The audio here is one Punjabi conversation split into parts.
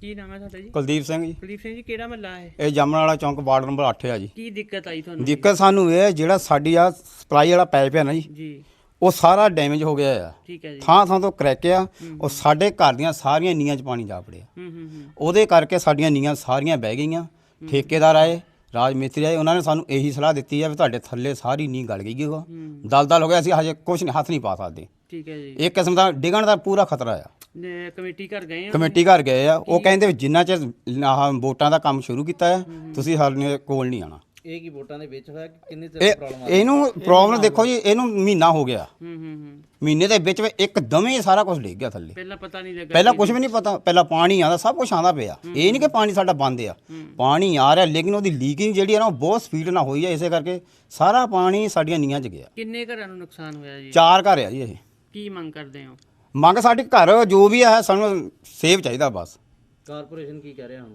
ਕੀ ਨਾਮ ਹੈ ਤੁਹਾਡਾ ਜੀ? ਕੁਲਦੀਪ ਸਿੰਘ ਜੀ। ਕੁਲਦੀਪ ਸਿੰਘ ਜੀ ਕਿਹੜਾ ਮਹੱਲਾ ਹੈ? ਇਹ ਜਾਮਣ ਵਾਲਾ ਚੌਂਕ ਵਾਰਡ ਨੰਬਰ 8 ਆ ਜੀ। ਕੀ ਦਿੱਕਤ ਆਈ ਤੁਹਾਨੂੰ? ਦਿੱਕਤ ਸਾਨੂੰ ਇਹ ਹੈ ਜਿਹੜਾ ਸਾਡੀ ਆ ਸਪਲਾਈ ਵਾਲਾ ਪਾਈਪ ਹੈ ਨਾ ਜੀ ਜੀ। ਉਹ ਸਾਰਾ ਡੈਮੇਜ ਹੋ ਗਿਆ ਆ। ਠੀਕ ਹੈ ਜੀ। ਥਾਂ ਥਾਂ ਤੋਂ ਕਰੈਕ ਆ ਉਹ ਸਾਡੇ ਘਰ ਦੀਆਂ ਸਾਰੀਆਂ ਨੀਆਂ 'ਚ ਪਾਣੀ ਜਾ ਵੜਿਆ। ਹੂੰ ਹੂੰ ਹੂੰ। ਉਹਦੇ ਕਰਕੇ ਸਾਡੀਆਂ ਨੀਆਂ ਸਾਰੀਆਂ ਬਹਿ ਗਈਆਂ। ਠੇਕੇਦਾਰ ਆਏ ਰਾਜ ਮਿਸਤਰੀ ਆਏ ਉਹਨਾਂ ਨੇ ਸਾਨੂੰ ਇਹੀ ਸਲਾਹ ਦਿੱਤੀ ਹੈ ਵੀ ਤੁਹਾਡੇ ਥੱਲੇ ਸਾਰੀ ਨੀਂਹ ਗਲ ਗਈ ਹੈ। ਦਲਦਲ ਹੋ ਗਿਆ ਅਸੀਂ ਹਜੇ ਕੁਝ ਨਹੀਂ ਹੱਥ ਨਹੀਂ ਪਾ ਸਕਦੇ। ਠੀਕ ਹੈ ਜੀ। ਇੱਕ ਕਿਸਮ ਦਾ ਡਿੱਗਣ ਦਾ ਪੂਰਾ ਖਤਰਾ ਆ। ਨੇ ਕਮੇਟੀ ਘਰ ਗਏ ਆ? ਕਮੇਟੀ ਘਰ ਗਏ ਆ। ਉਹ ਕਹਿੰਦੇ ਵੀ ਜਿੰਨਾ ਚਿਰ ਆਹ ਵੋਟਾਂ ਦਾ ਕੰਮ ਸ਼ੁਰੂ ਕੀਤਾ ਹੈ ਤੁਸੀਂ ਸਾਡੇ ਕੋਲ ਨਹੀਂ ਆਣਾ ਇਹ ਕੀ ਵੋਟਾਂ ਦੇ ਵਿੱਚ ਹੋਇਆ? ਕਿ ਕਿੰਨੀ ਚਿਰ ਪ੍ਰੋਬਲਮ ਆ? ਇਹਨੂੰ ਪ੍ਰੋਬਲਮ ਦੇਖੋ ਜੀ ਇਹਨੂੰ ਮਹੀਨਾ ਹੋ ਗਿਆ। ਹੂੰ ਹੂੰ ਹੂੰ। ਮਹੀਨੇ ਦੇ ਵਿੱਚ ਵਿੱਚ ਇੱਕਦਮ ਹੀ ਸਾਰਾ ਕੁਝ ਡਿੱਗ ਗਿਆ ਥੱਲੇ। ਪਹਿਲਾਂ ਪਤਾ ਨਹੀਂ ਲੱਗਾ ਪਹਿਲਾਂ ਕੁਝ ਵੀ ਨਹੀਂ ਪਤਾ ਪਹਿਲਾਂ ਪਾਣੀ ਆਉਂਦਾ ਸਭ ਕੁਝ ਆਉਂਦਾ ਪਿਆ। ਇਹ ਨਹੀਂ ਕਿ ਪਾਣੀ ਸਾਡਾ ਬੰਦ ਆ। ਪਾਣੀ ਆ ਰਿਹਾ ਲੇਕਿਨ ਉਹਦੀ ਲੀਕਿੰਗ ਜਿਹੜੀ ਹੈ ਨਾ ਉਹ ਬਹੁਤ ਸਪੀਡ ਨਾਲ ਹੋਈ ਹੈ ਇਸੇ ਕਰਕੇ ਸਾਰਾ ਪਾਣੀ ਸਾਡੀਆਂ ਨੀਆਂ 'ਚ ਗਿਆ। ਕਿੰਨੇ ਘਰਾਂ ਨੂੰ ਨੁਕਸਾਨ ਹੋਇਆ ਜੀ? ਚਾਰ ਘਰ ਆ ਜੀ ਇਹ। ਕੀ ਮੰਗ ਕਰਦੇ ਹੋ? ਮੰਗ ਸਾਡੇ ਘਰ ਜੋ ਵੀ ਹੈ ਸਾਨੂੰ ਸੇਵ ਚਾਹੀਦਾ ਬਸ। ਕਾਰਪੋਰੇਸ਼ਨ ਕੀ ਕਹਿ ਰਿਹਾ ਹੁਣ?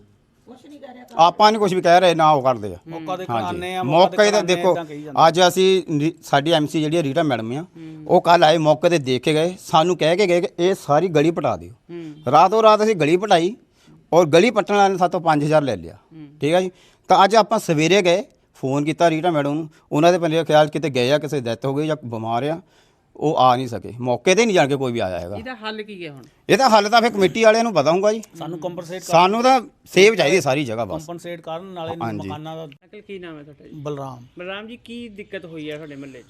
ਆਪਾਂ ਨਹੀਂ ਕੁਝ ਵੀ ਕਹਿ ਰਹੇ ਨਾ ਉਹ ਕਰਦੇ ਆ। ਮੌਕਾ ਦੇਖਣ ਹਾਂਜੀ। ਆਨੇ ਆ ਮੌਕੇ ਤੇ ਦੇਖੋ ਅੱਜ ਅਸੀਂ ਨੀ- ਸਾਡੀ ਐਮਸੀ ਜਿਹੜੀ ਰੀਟਾ ਮੈਡਮ ਆ ਉਹ ਕੱਲ ਆਏ ਮੌਕੇ ਤੇ ਦੇਖ ਕੇ ਗਏ ਸਾਨੂੰ ਕਹਿ ਕੇ ਗਏ ਕਿ ਇਹ ਸਾਰੀ ਗਲੀ ਪਟਾ ਦਿਓ। ਰਾਤੋਂ ਰਾਤ ਅਸੀਂ ਗਲੀ ਪਟਾਈ ਔਰ ਗਲੀ ਪੱਟਣ ਵਾਲੇ ਨੇ ਸਾਤੋਂ 5000 ਲੈ ਲਿਆ। ਠੀਕ ਹੈ ਜੀ? ਤਾਂ ਅੱਜ ਆਪਾਂ ਸਵੇਰੇ ਗਏ ਫੋਨ ਕੀਤਾ ਰੀਟਾ ਮੈਡਮ ਨੂੰ ਉਹਨਾਂ ਦੇ ਬੰਦੇ ਖਿਆਲ ਕਿਤੇ ਗਏ ਆ ਕਿਸੇ ਡੈਥ ਹੋ ਗਈ ਜਾਂ ਬਿਮਾਰ ਆ ਉਹ ਆ ਨਹੀਂ ਸਕੇ। ਮੌਕੇ ਤੇ ਨਹੀਂ ਜਾਣ ਕੇ ਕੋਈ ਵੀ ਆਇਆ ਹੈਗਾ। ਇਹਦਾ ਹੱਲ ਕੀ ਹੈ ਹੁਣ? ਇਹਦਾ ਹੱਲ ਤਾਂ ਫਿਰ ਕਮੇਟੀ ਵਾਲਿਆਂ ਨੂੰ ਪਤਾ ਹੋਊਗਾ ਜੀ। ਸਾਨੂੰ ਕੰਪਨਸੇਟ ਸਾਨੂੰ ਤਾਂ ਸੇਵ ਚਾਹੀਦੀ ਹੈ ਸਾਰੀ ਜਗ੍ਹਾ ਬਸ। ਕੰਪਨਸੇਟ ਕਰਨ ਨਾਲੇ ਹਾਂਜੀ। ਮਕਾਨਾਂ ਦਾ ਅੰਕਲ ਕੀ ਨਾਮ ਹੈ ਤੁਹਾਡਾ ਜੀ? ਬਲਰਾਮ। ਬਲਰਾਮ ਜੀ ਕੀ ਦਿੱਕਤ ਹੋਈ ਹੈ ਤੁਹਾਡੇ ਮਹੱਲੇ 'ਚ?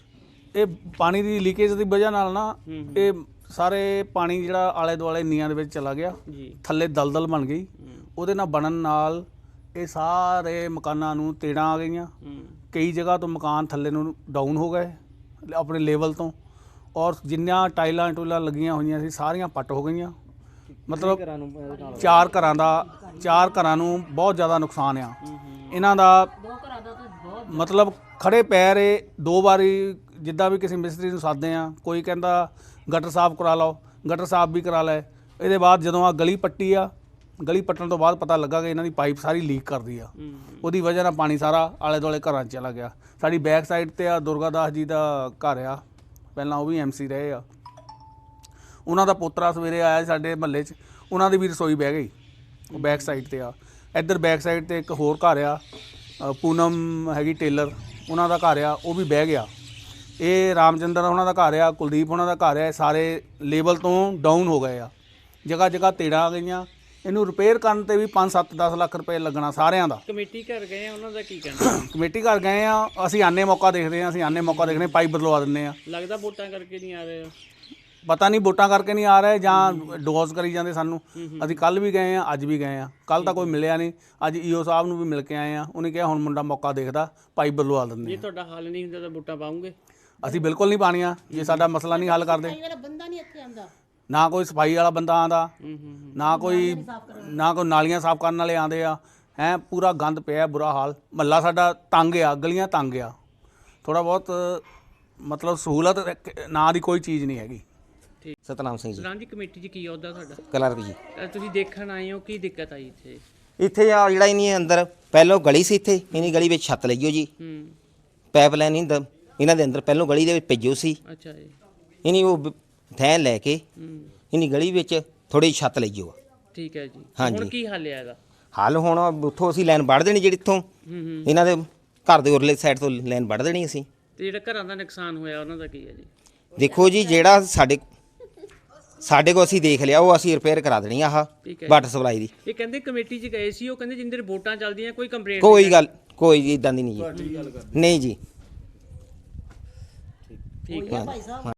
ਇਹ ਪਾਣੀ ਦੀ ਲੀਕੇਜ ਦੀ ਵਜ੍ਹਾ ਨਾਲ ਨਾ ਇਹ ਸਾਰੇ ਪਾਣੀ ਜਿਹੜਾ ਆਲੇ ਦੁਆਲੇ ਨੀਆਂ ਦੇ ਵਿੱਚ ਚਲਾ ਗਿਆ। ਜੀ। ਥੱਲੇ ਦਲਦਲ ਬਣ ਗਈ। ਉਹਦੇ ਨਾਲ ਬਣਨ ਨਾਲ ਇਹ ਸਾਰੇ ਮਕਾਨਾਂ ਨੂੰ ਤੇੜਾਂ ਆ ਗਈਆਂ। ਹੂੰ। ਕਈ ਜਗ੍ਹਾ ਤੋਂ ਮਕਾਨ ਥੱਲੇ ਨੂੰ ਡਾਊਨ ਹੋ ਗਏ। ਆਪਣੇ ਲੈਵਲ ਤੋਂ। ਔਰ ਜਿੰਨੀਆਂ ਟਾਈਲਾਂ ਟੂਲਾਂ ਲੱਗੀਆਂ ਹੋਈਆਂ ਸੀ ਸਾਰੀਆਂ ਪੱਟ ਹੋ ਗਈਆਂ। ਮਤਲਬ ਚਾਰ ਘਰਾਂ ਦਾ ਚਾਰ ਘਰਾਂ ਨੂੰ ਬਹੁਤ ਜ਼ਿਆਦਾ ਨੁਕਸਾਨ ਆ। ਇਹਨਾਂ ਦਾ ਮਤਲਬ ਖੜੇ ਪੈਰ ਇਹ ਦੋ ਵਾਰੀ ਜਿੱਦਾਂ ਵੀ ਕਿਸੇ ਮਿਸਤਰੀ ਨੂੰ ਸਾਦੇ ਆ ਕੋਈ ਕਹਿੰਦਾ ਗਟਰ ਸਾਫ਼ ਕਰਾ ਲਓ ਗਟਰ ਸਾਫ਼ ਵੀ ਕਰਾ ਲੈ। ਇਹਦੇ ਬਾਅਦ ਜਦੋਂ ਆ ਗਲੀ ਪੱਟੀ ਆ ਗਲੀ ਪੱਟਣ ਤੋਂ ਬਾਅਦ ਪਤਾ ਲੱਗਾ ਕਿ ਇਹਨਾਂ ਦੀ ਪਾਈਪ ਸਾਰੀ ਲੀਕ ਕਰਦੀ ਆ। ਉਹਦੀ ਵਜ੍ਹਾ ਨਾਲ ਪਾਣੀ ਸਾਰਾ ਆਲੇ ਦੁਆਲੇ ਘਰਾਂ 'ਚ ਚਲਾ ਗਿਆ। ਸਾਡੀ ਬੈਕ ਸਾਈਡ ਤੇ ਆ ਦੁਰਗਾ ਦਾਸ ਜੀ ਦਾ ਘਰ ਆ। ਪਹਿਲਾਂ ਉਹ ਵੀ ਐਮਸੀ ਰਹੇ ਆ। ਉਹਨਾਂ ਦਾ ਪੋਤਰਾ ਸਵੇਰੇ ਆਇਆ ਸਾਡੇ ਮਹੱਲੇ 'ਚ, ਉਹਨਾਂ ਦੀ ਵੀ ਰਸੋਈ ਬਹਿ ਗਈ, ਉਹ ਬੈਕ ਸਾਈਡ ਤੇ ਆ। ਇੱਧਰ ਬੈਕ ਸਾਈਡ ਤੇ ਇੱਕ ਹੋਰ ਘਰ ਆ ਪੂਨਮ ਹੈਗੀ ਟੇਲਰ, ਉਹਨਾਂ ਦਾ ਘਰ ਆ, ਉਹ ਵੀ ਬਹਿ ਗਿਆ। ਇਹ ਰਾਮਚੰਦਰ ਉਹਨਾਂ ਦਾ ਘਰ ਆ, ਕੁਲਦੀਪ ਉਹਨਾਂ ਦਾ ਘਰ ਆ ਸਾਰੇ ਲੈਵਲ ਤੋਂ ਡਾਊਨ ਹੋ ਗਏ ਆ। ਜਗ੍ਹਾ ਜਗ੍ਹਾ ਤੇੜਾਂ ਆ ਗਈਆਂ ਇਹਨੂੰ ਰਿਪੇਅਰ ਕਰਨ ਤੇ ਵੀ 5 7 10 ਲੱਖ ਰੁਪਏ ਲੱਗਣਾ ਸਾਰਿਆਂ ਦਾ। ਕਮੇਟੀ ਘਰ ਗਏ ਆ ਉਹਨਾਂ ਦਾ ਕੀ ਕਹਿਣਾ? ਕਮੇਟੀ ਘਰ ਗਏ ਆ ਅਸੀਂ ਆਨੇ ਮੌਕਾ ਦੇਖਦੇ ਆ ਅਸੀਂ ਆਨੇ ਮੌਕਾ ਦੇਖਦੇ ਪਾਈਪ ਬਦਲਵਾ ਦਿੰਦੇ ਆ। ਲੱਗਦਾ ਵੋਟਾਂ ਕਰਕੇ ਨਹੀਂ ਆ ਰਹੇ ਪਤਾ ਨਹੀਂ ਵੋਟਾਂ ਕਰਕੇ ਨਹੀਂ ਆ ਰਹੇ ਜਾਂ ਡੋਜ਼ ਕਰੀ ਜਾਂਦੇ ਸਾਨੂੰ। ਅਸੀਂ ਕੱਲ ਵੀ ਗਏ ਆ ਅੱਜ ਵੀ ਗਏ ਆ। ਕੱਲ ਤਾਂ ਕੋਈ ਮਿਲਿਆ ਨਹੀਂ। ਅੱਜ ਈਓ ਸਾਹਿਬ ਨੂੰ ਵੀ ਮਿਲ ਕੇ ਆਏ ਆ। ਉਹਨੇ ਕਿਹਾ ਹੁਣ ਮੁੰਡਾ ਮੌਕਾ ਦੇਖਦਾ ਪਾਈਪ ਬਦਲਵਾ ਦਿੰਦੇ ਜੇ ਆ। ਤੁਹਾਡਾ ਹੱਲ ਨਹੀਂ ਹੁੰਦਾ ਤਾਂ ਵੋਟਾਂ ਪਾਉਂਗੇ? ਅਸੀਂ ਬਿਲਕੁਲ ਨਹੀਂ ਪਾਣੀਆਂ। ਜੇ ਸਾਡਾ ਮਸਲਾ ਨਹੀਂ ਹੱਲ ਕਰਦੇ। ਨਾ ਕੋਈ ਸਫ਼ਾਈ ਵਾਲਾ ਬੰਦਾ ਆਂਦਾ। ਨਾ ਕੋਈ ਨਾ ਕੋਈ ਨਾਲੀਆਂ ਸਾਫ਼ ਕਰਨ ਵਾਲੇ ਆਂਦੇ ਆ। ਹੈ ਪੂਰਾ ਗੰਦ ਪਿਆ ਬੁਰਾ ਹਾਲ। ਮਹੱਲਾ ਸਾਡਾ ਤੰਗ ਆ ਗਲੀਆਂ ਤੰਗ ਆ। ਥੋੜਾ ਬਹੁਤ ਮਤਲਬ ਸਹੂਲਤ ਨਾ ਦੀ ਕੋਈ ਚੀਜ਼ ਨਹੀਂ ਹੈਗੀ। ਸਤਨਾਮ ਸਿੰਘ ਜੀ। ਜੀ ਕਮੇਟੀ 'ਚ ਕੀ ਅਹੁਦਾ ਤੁਹਾਡਾ? ਕਲਰਕ ਜੀ। ਅ, ਤੁਸੀਂ ਦੇਖਣ ਆਏ ਹੋ ਕੀ ਦਿੱਕਤ ਆਈ ਇੱਥੇ? ਇੱਥੇ ਆ ਜਿਹੜਾ ਇਹਨੀ ਅੰਦਰ ਪਹਿਲੋਂ ਗਲੀ ਸੀ ਇੱਥੇ ਇਹਨੀ ਗਲੀ ਵਿੱਚ ਛੱਤ ਲਈਓ ਜੀ। ਹੂੰ। ਪਾਈਪਲਾਈਨ ਇਹਨਾਂ ਦਾ- ਇਹਨਾਂ ਦੇ ਅੰਦਰ ਪਹਿਲੋਂ ਗਲੀ ਦੇ ਵਿੱਚ ਭੇਜੋ ਸੀ। ਅੱਛਾ ਜੀ। ਇਹਨੀ ਉਹ ਬ- ਥੈਨ ਲੈ ਕੇ ਹੂੰ ਇਹਨੀ ਗਲੀ ਵਿੱਚ ਥੋੜੀ ਛੱਤ ਲਈਓ ਠੀਕ ਹੈ ਜੀ। ਹਾਂਜੀ। ਹੁਣ ਕੀ ਹੱਲ ਹੈ ਇਹਦਾ? ਹੱਲ ਹੁਣ ਉੱਥੋਂ ਅਸੀਂ ਲਾਈਨ ਵੱਢ ਦੇਣੀ ਜਿਹੜੀ ਇੱਥੋਂ। ਹੂੰ ਹੂੰ। ਇਹਨਾਂ ਦੇ ਘਰ ਦੇ ਉਰਲੇ ਸਾਈਡ ਤੋਂ ਲਾਈਨ ਵੱਢ ਦੇਣੀ ਅਸੀਂ। ਤੇ ਜਿਹੜਾ ਘਰਾਂ ਦਾ ਨੁਕਸਾਨ ਹੋਇਆ ਉਹਨਾਂ ਦਾ ਕੀ ਹੈ ਜੀ? ਦੇਖੋ ਜੀ ਜਿਹੜਾ ਸਾਡੇ ਸਾਡੇ ਕੋ ਅਸੀਂ ਦੇਖ ਲਿਆ ਉਹ ਅਸੀਂ ਰਿਪੇਅਰ ਕਰਾ ਦੇਣੀ ਆਹ ਠੀਕ ਹੈ। ਵਾਟਰ ਸਪਲਾਈ ਦੀ। ਇਹ ਕਹਿੰਦੇ ਕਮੇਟੀ 'ਚ ਗਏ ਸੀ ਉਹ ਕਹਿੰਦੇ ਜਿੰਦੇ ਵੋਟਾਂ ਚੱਲਦੀਆਂ ਕੋਈ ਕੰਪਲੇਂਟ ਕੋਈ ਗੱਲ ਕੋਈ ਇਦਾਂ ਦੀ ਨਹੀਂ ਜੀ। ਨਹੀਂ ਜੀ। ਠੀਕ। ਹੈ।